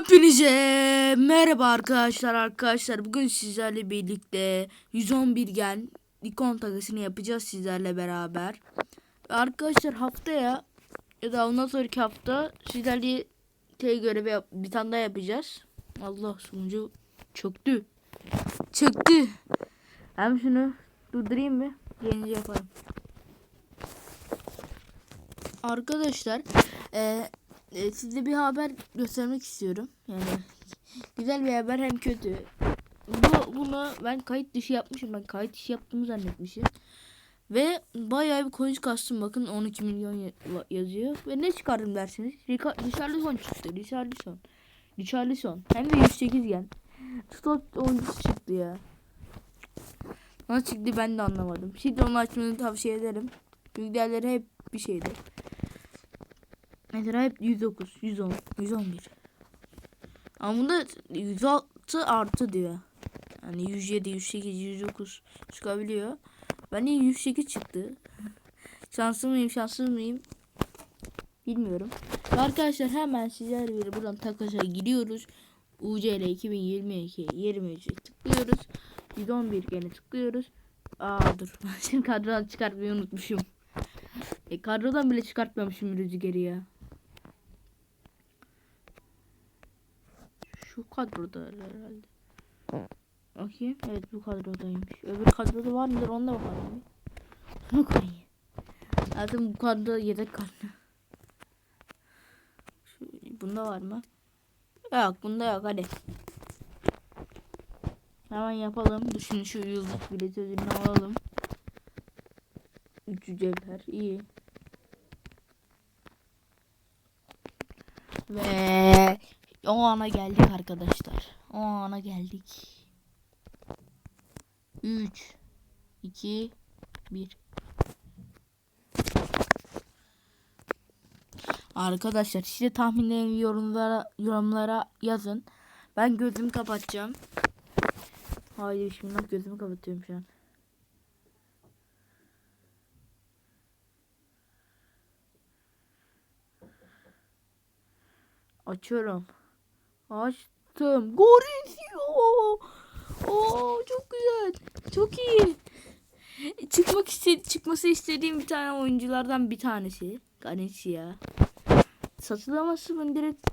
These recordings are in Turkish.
Hepinize merhaba arkadaşlar arkadaşlar bugün sizlerle birlikte 111 gen ikon takısını yapacağız sizlerle beraber. Arkadaşlar haftaya ya da ondan sonraki hafta sizlerle şey görevi bir tane daha yapacağız. Allah sonucu çöktü. Çöktü. Hem şunu durdurayım mı? Gelince yaparım. Arkadaşlar eee e, size bir haber göstermek istiyorum. Yani güzel bir haber hem kötü. Bu bunu ben kayıt dışı yapmışım. Ben kayıt dışı yaptığımı zannetmişim. Ve bayağı bir coin kastım. Bakın 12 milyon ya- yazıyor. Ve ne çıkardım dersiniz? Richarlison çıktı. Richarlison. Richarlison. Hem de 108 gen. Stott oyuncusu çıktı ya. Nasıl çıktı ben de anlamadım. Şimdi onu açmanı tavsiye ederim. Çünkü hep bir şeydi. Mesela hep 109, 110, 111. Ama bunda 106 artı diyor. Yani 107, 108, 109 çıkabiliyor. Bende 108 çıktı. Şanslı mıyım, şanssız mıyım? Bilmiyorum. Arkadaşlar hemen sizlerle birlikte buradan takasa gidiyoruz. UCL 2022 23'e tıklıyoruz. 111 gene tıklıyoruz. Aa dur. Ben şimdi kadrodan çıkartmayı unutmuşum. E kadrodan bile çıkartmamışım rüzgarı ya. Şu kadroda herhalde. Bakayım. Evet bu kadrodaymış. Öbür kadroda var mıdır ona bakalım. Bunu koyayım. Zaten bu kadro yedek kadro. Bunda var mı? Yok bunda yok hadi. Hemen yapalım. Düşün şu yıldız bilet ödülünü alalım. 300 evler iyi. Ve o ana geldik arkadaşlar. O ana geldik. 3 2 1 Arkadaşlar size tahminlerinizi yorumlara yorumlara yazın. Ben gözümü kapatacağım. Haydi bismillah gözümü kapatıyorum şu an. Açıyorum. Açtım. Gorizio. Oo çok güzel. Çok iyi. Çıkmak istedi çıkması istediğim bir tane oyunculardan bir tanesi. Ganesia. Satılaması ben direkt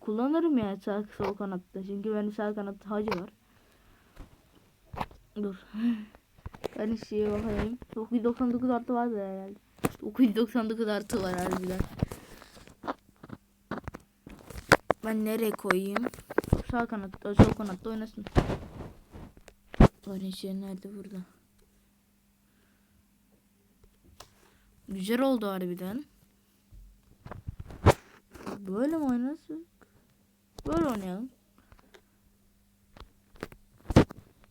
kullanırım ya sağ sol kanatta. Çünkü benim sağ kanatta hacı var. Dur. Ganesia'ya bakayım. 999 artı vardı herhalde. 999 artı var harbiden. Ben nereye koyayım? Sağ kanatta, sol kanatta oynasın. Valencia nerede burada? Güzel oldu harbiden. Böyle mi oynasın? Böyle oynayalım.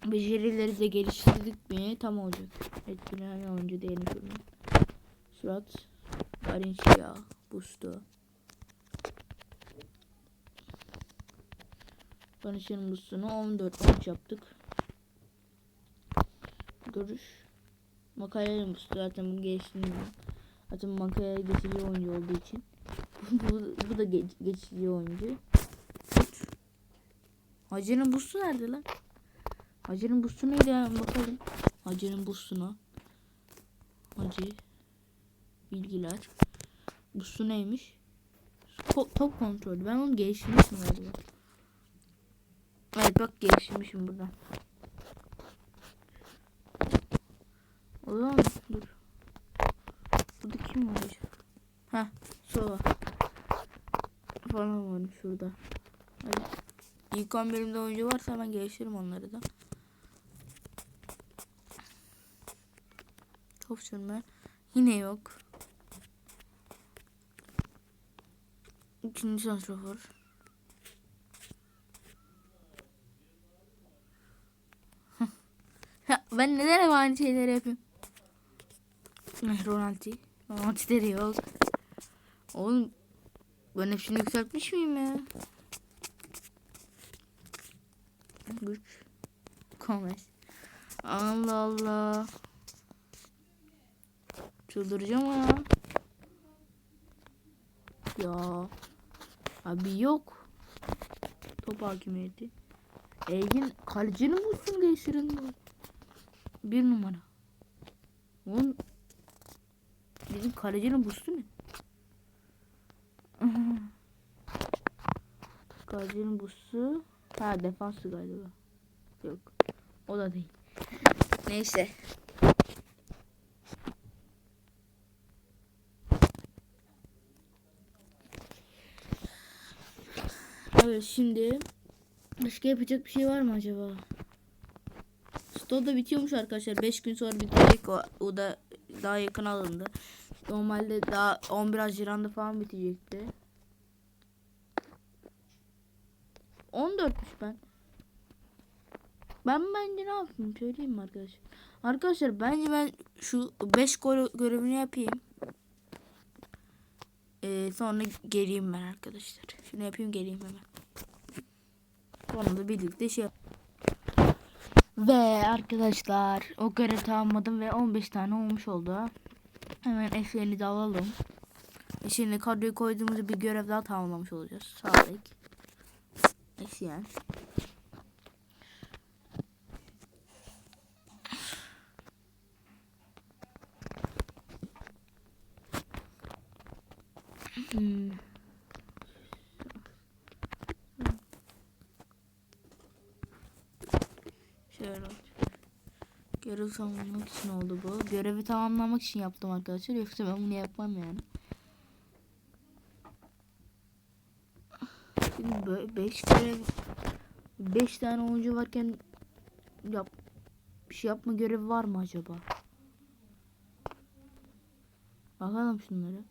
Becerileri de geliştirdik mi tam olacak. Etkileyen oyuncu diyelim şuradan. Surat. Valencia. Busto. Danışanın boostunu 14 13 yaptık. Görüş. Makaya'nın boostu zaten bu geçtiğini Zaten Makaya geçici oyuncu olduğu için. bu, bu da geç, geçici oyuncu. Hacı'nın boostu nerede lan? Hacı'nın boostu neydi ya bakalım. Hacı'nın boostuna. Hacı. Bilgiler. Boostu neymiş? Top, top kontrolü. Ben onu geliştirmişim galiba. Evet bak geliştirmişim burada. O zaman dur. Burada kim var? Ha, Sova. Falan var şurada. Hadi. İlk 11'imde oyuncu varsa ben geliştiririm onları da. Top sürme. Yine yok. İkinci santrafor. Ya ben aynı şeyleri yapayım? Eh, Ronaldo. Ronaldo yok. Oğlum ben hepsini yükseltmiş miyim ya? Güç. Gomez. Allah Allah. Çıldıracağım ya. Ya. Abi yok. Top hakimiyeti. Engin kalecinin bulsun değiştirin. Bir numara. Oğlum bizim kalecinin bulsun ne? kalecinin bulsu. Ha defansı galiba. Yok. O da değil. Neyse. Evet şimdi başka yapacak bir şey var mı acaba? Stoğ da bitiyormuş arkadaşlar. 5 gün sonra bitecek o, o da daha yakın alındı. Normalde daha 11 Haziran'da falan bitecekti. 14'müş ben. Ben bence ne yapayım söyleyeyim arkadaşlar? Arkadaşlar bence ben şu 5 gol görevini yapayım. Ee, sonra geleyim ben arkadaşlar. Şunu yapayım geleyim hemen. Sonra da birlikte şey yap. Ve arkadaşlar o görev tamamladım ve 15 tane olmuş oldu. Hemen F'lerini de alalım. E Şimdi kadroyu koyduğumuzda bir görev daha tamamlamış olacağız. Sağlık. Eksiyen. Hmm. Şöyle olacak. Görev tamamlamak için oldu bu. Görevi tamamlamak için yaptım arkadaşlar. Yoksa ben bunu yapmam yani. Şimdi böyle 5 görev 5 tane oyuncu varken yap bir şey yapma görevi var mı acaba? Bakalım şunları.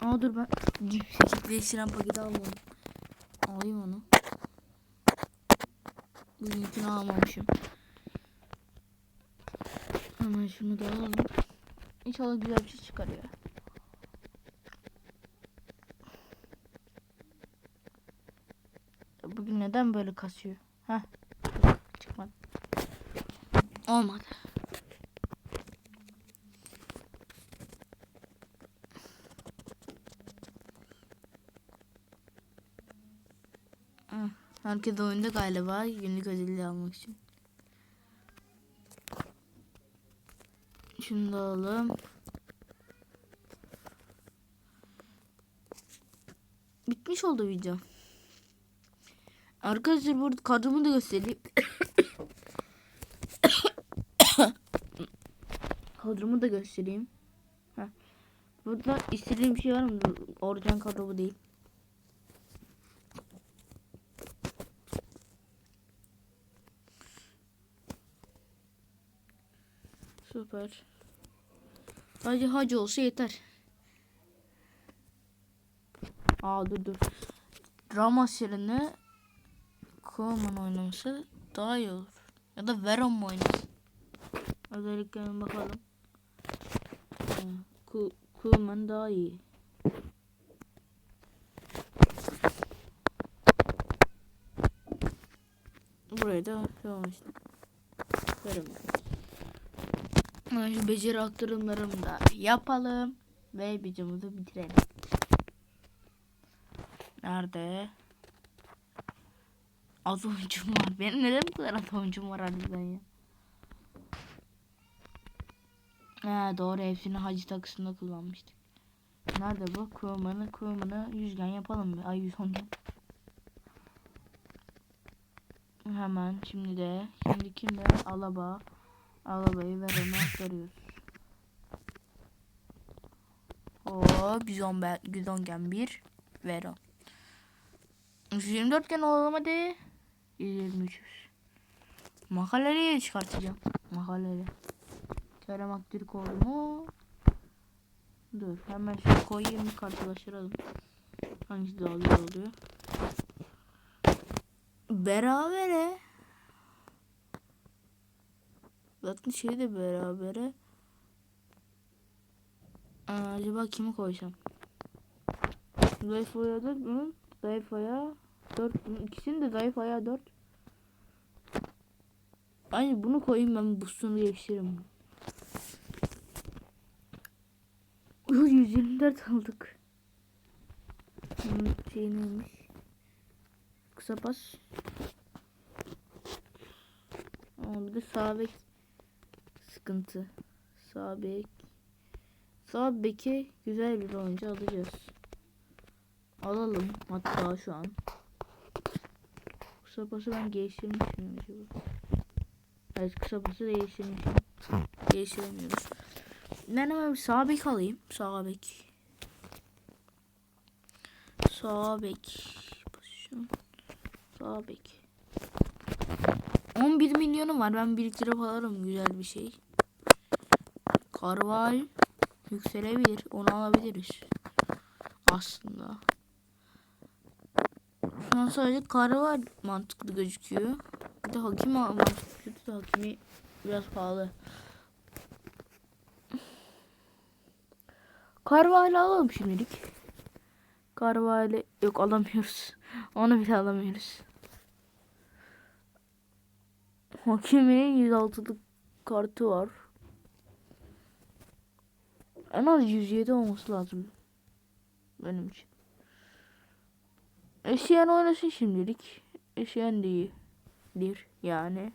Aa dur ben çiftleştiren paketi almadım. Alayım onu. Bugünkünü almamışım. Hemen şunu da alalım. İnşallah güzel bir şey çıkar ya. Bugün neden böyle kasıyor? Heh. Çıkmadı. Olmadı. Herkes oyunda galiba günlük ödülü almak için. Şunu da alalım. Bitmiş oldu video. Arkadaşlar burada kadromu da göstereyim. kadromu da göstereyim. Heh. Burada istediğim şey var mı? Orijinal kadro bu değil. Süper. Hacı hacı olsa yeter. Aa dur dur. Ramos yerine Koeman oynaması daha iyi olur. Ya da Veron mu oynasın? Özellikle bakalım. Koeman daha iyi. Buraya da devam işte. Veron. Şu beceri aktarımlarımı da yapalım. Ve videomuzu bitirelim. Nerede? Az oyuncum var. Benim neden bu kadar az oyuncum var harbiden ya? He doğru hepsini hacı takısında kullanmıştık. Nerede bu? Kurumanı kurumanı yüzgen yapalım mı? Ay yüz gen. Hemen şimdi de şimdi kimde? Alaba. Alabayı Veron'a aktarıyoruz. Oo, bizon ben bizon gen 1 Veron. 124 gen olalım hadi. 123. Makaleli'yi çıkartacağım. Makaleli. Kerem Aktürk oldu mu? Dur hemen şunu koyayım karşılaştıralım. Hangisi daha güzel oluyor? Berabere. Zaten şey de berabere. Aa, acaba kimi koysam? Zayıf ayağı 4 mü? Zayıf ayağı 4 mü? İkisinin de zayıf ayağı 4. Aynı bunu koyayım ben boostunu değiştiririm. 124 aldık. Bunun şey neymiş? Kısa pas. Ama bir de sağ bek sıkıntı. Sağ bek. Sağ beke güzel bir oyuncu alacağız. Alalım hatta şu an. Kısa pası ben geliştirmiş miyim acaba? Evet kısa pası değiştirmişim. Değiştiremiyoruz. Ben hemen bir sağ bek alayım. Sağ bek. Sağ bek. Pozisyon. Sağ bek. 11 milyonum var. Ben biriktirip alırım güzel bir şey. Karval yükselebilir. Onu alabiliriz. Aslında. Şu an sadece Karval mantıklı gözüküyor. Bir de Hakim mantıklı. gözüküyor da Hakimi biraz pahalı. Karval'i alalım şimdilik. Karval'i yok alamıyoruz. Onu bile alamıyoruz. Hakimin 106'lık kartı var. En az 107 olması lazım. Benim için. Eşeğen oynasın şimdilik. Eşeğen de yani.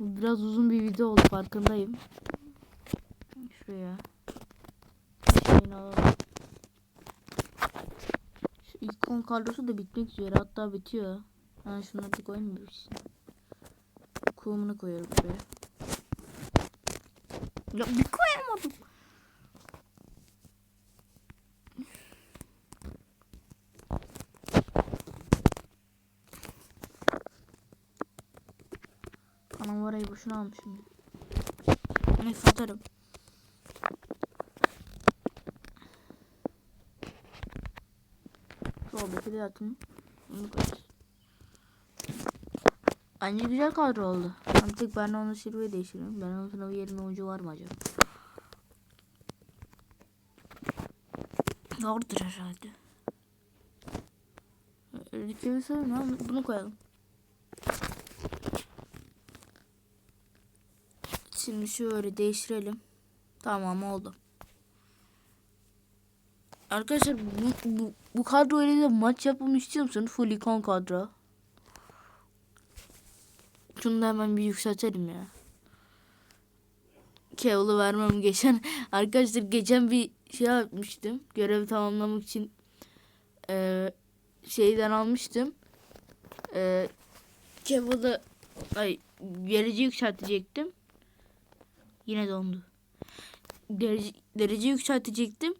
Biraz uzun bir video oldu farkındayım. Şuraya. Eşeğini alalım. Şu ikon kadrosu da bitmek üzere. Hatta bitiyor. Ha şunları da koymuyoruz. Kumunu koyuyorum buraya. Ya bir koyamadım. Anam orayı boşuna almışım. Ne satarım. Soldaki de atın. Onu koyacağız. Bence güzel kadro oldu. Artık ben onu Silva'yı değiştiriyorum. Ben onun sınavı yerine oyuncu var mı acaba? Vardır herhalde. Sayın ha. Bunu koyalım. Şimdi şöyle değiştirelim. Tamam oldu. Arkadaşlar bu, bu, bu kadro ile de maç yapmamı istiyor musunuz? Full ikon kadro. Şunu da hemen bir yükseltelim ya. Kevl'ı vermem geçen. Arkadaşlar geçen bir şey yapmıştım. Görevi tamamlamak için eee, şeyden almıştım. Eee Kevl'ı ay derece yükseltecektim. Yine dondu. Derece, derece yükseltecektim.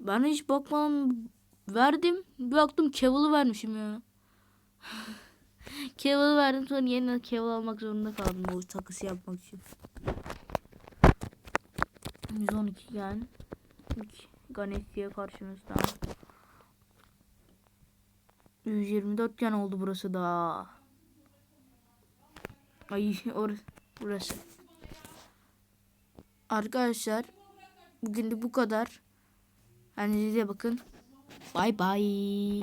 Ben hiç bakmadan verdim. Bir baktım Kevil'ı vermişim ya. Kevil'ı verdim sonra yeniden Kevil almak zorunda kaldım bu takısı yapmak için. 112 yani. Ganesi'ye karşımızda. 124 yan oldu burası da. Ay orası burası. Arkadaşlar bugün de bu kadar. Kendinize bakın. Bay bay.